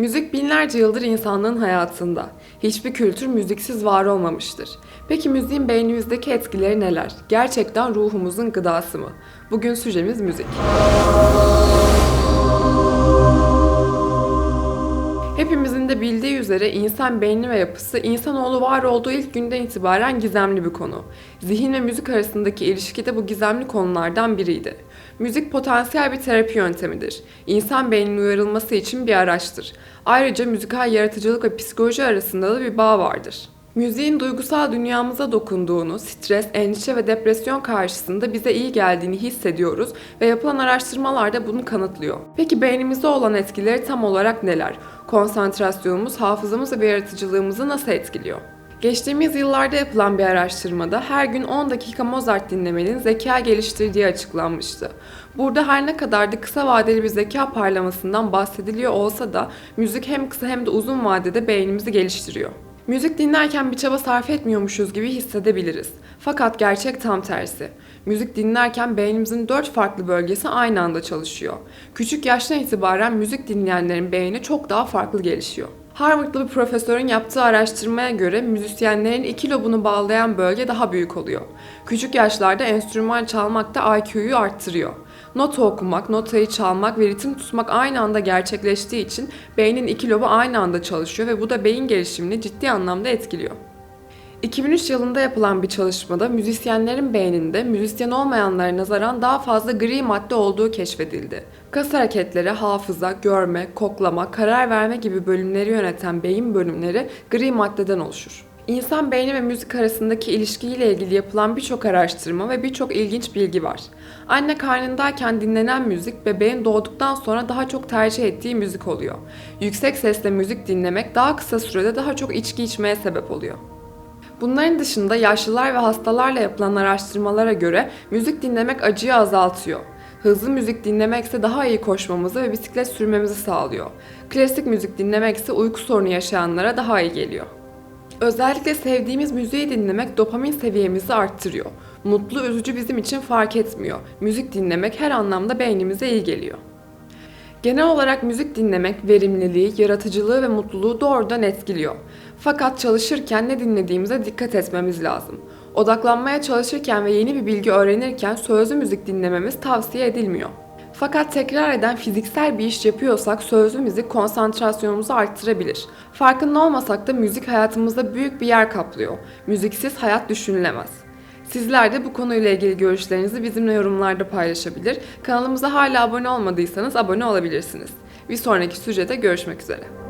Müzik binlerce yıldır insanlığın hayatında. Hiçbir kültür müziksiz var olmamıştır. Peki müziğin beynimizdeki etkileri neler? Gerçekten ruhumuzun gıdası mı? Bugün sujemiz müzik. Üzere insan beyni ve yapısı insanoğlu var olduğu ilk günden itibaren gizemli bir konu. Zihin ve müzik arasındaki ilişki de bu gizemli konulardan biriydi. Müzik potansiyel bir terapi yöntemidir. İnsan beyninin uyarılması için bir araçtır. Ayrıca müzikal yaratıcılık ve psikoloji arasında da bir bağ vardır. Müziğin duygusal dünyamıza dokunduğunu, stres, endişe ve depresyon karşısında bize iyi geldiğini hissediyoruz ve yapılan araştırmalar da bunu kanıtlıyor. Peki beynimizde olan etkileri tam olarak neler? Konsantrasyonumuz, hafızamız ve yaratıcılığımızı nasıl etkiliyor? Geçtiğimiz yıllarda yapılan bir araştırmada her gün 10 dakika Mozart dinlemenin zeka geliştirdiği açıklanmıştı. Burada her ne kadar da kısa vadeli bir zeka parlamasından bahsediliyor olsa da müzik hem kısa hem de uzun vadede beynimizi geliştiriyor. Müzik dinlerken bir çaba sarf etmiyormuşuz gibi hissedebiliriz. Fakat gerçek tam tersi. Müzik dinlerken beynimizin dört farklı bölgesi aynı anda çalışıyor. Küçük yaştan itibaren müzik dinleyenlerin beyni çok daha farklı gelişiyor. Harvard'lı bir profesörün yaptığı araştırmaya göre müzisyenlerin iki lobunu bağlayan bölge daha büyük oluyor. Küçük yaşlarda enstrüman çalmak da IQ'yu arttırıyor. Nota okumak, notayı çalmak ve ritim tutmak aynı anda gerçekleştiği için beynin iki lobu aynı anda çalışıyor ve bu da beyin gelişimini ciddi anlamda etkiliyor. 2003 yılında yapılan bir çalışmada müzisyenlerin beyninde müzisyen olmayanlara nazaran daha fazla gri madde olduğu keşfedildi. Kas hareketleri, hafıza, görme, koklama, karar verme gibi bölümleri yöneten beyin bölümleri gri maddeden oluşur. İnsan beyni ve müzik arasındaki ilişkiyle ilgili yapılan birçok araştırma ve birçok ilginç bilgi var. Anne karnındayken dinlenen müzik bebeğin doğduktan sonra daha çok tercih ettiği müzik oluyor. Yüksek sesle müzik dinlemek daha kısa sürede daha çok içki içmeye sebep oluyor. Bunların dışında yaşlılar ve hastalarla yapılan araştırmalara göre müzik dinlemek acıyı azaltıyor. Hızlı müzik dinlemek ise daha iyi koşmamızı ve bisiklet sürmemizi sağlıyor. Klasik müzik dinlemek ise uyku sorunu yaşayanlara daha iyi geliyor. Özellikle sevdiğimiz müziği dinlemek dopamin seviyemizi arttırıyor. Mutlu, üzücü bizim için fark etmiyor. Müzik dinlemek her anlamda beynimize iyi geliyor. Genel olarak müzik dinlemek verimliliği, yaratıcılığı ve mutluluğu doğrudan etkiliyor. Fakat çalışırken ne dinlediğimize dikkat etmemiz lazım. Odaklanmaya çalışırken ve yeni bir bilgi öğrenirken sözlü müzik dinlememiz tavsiye edilmiyor. Fakat tekrar eden fiziksel bir iş yapıyorsak sözlü müzik konsantrasyonumuzu arttırabilir. Farkında olmasak da müzik hayatımızda büyük bir yer kaplıyor. Müziksiz hayat düşünülemez. Sizler de bu konuyla ilgili görüşlerinizi bizimle yorumlarda paylaşabilir. Kanalımıza hala abone olmadıysanız abone olabilirsiniz. Bir sonraki sürede görüşmek üzere.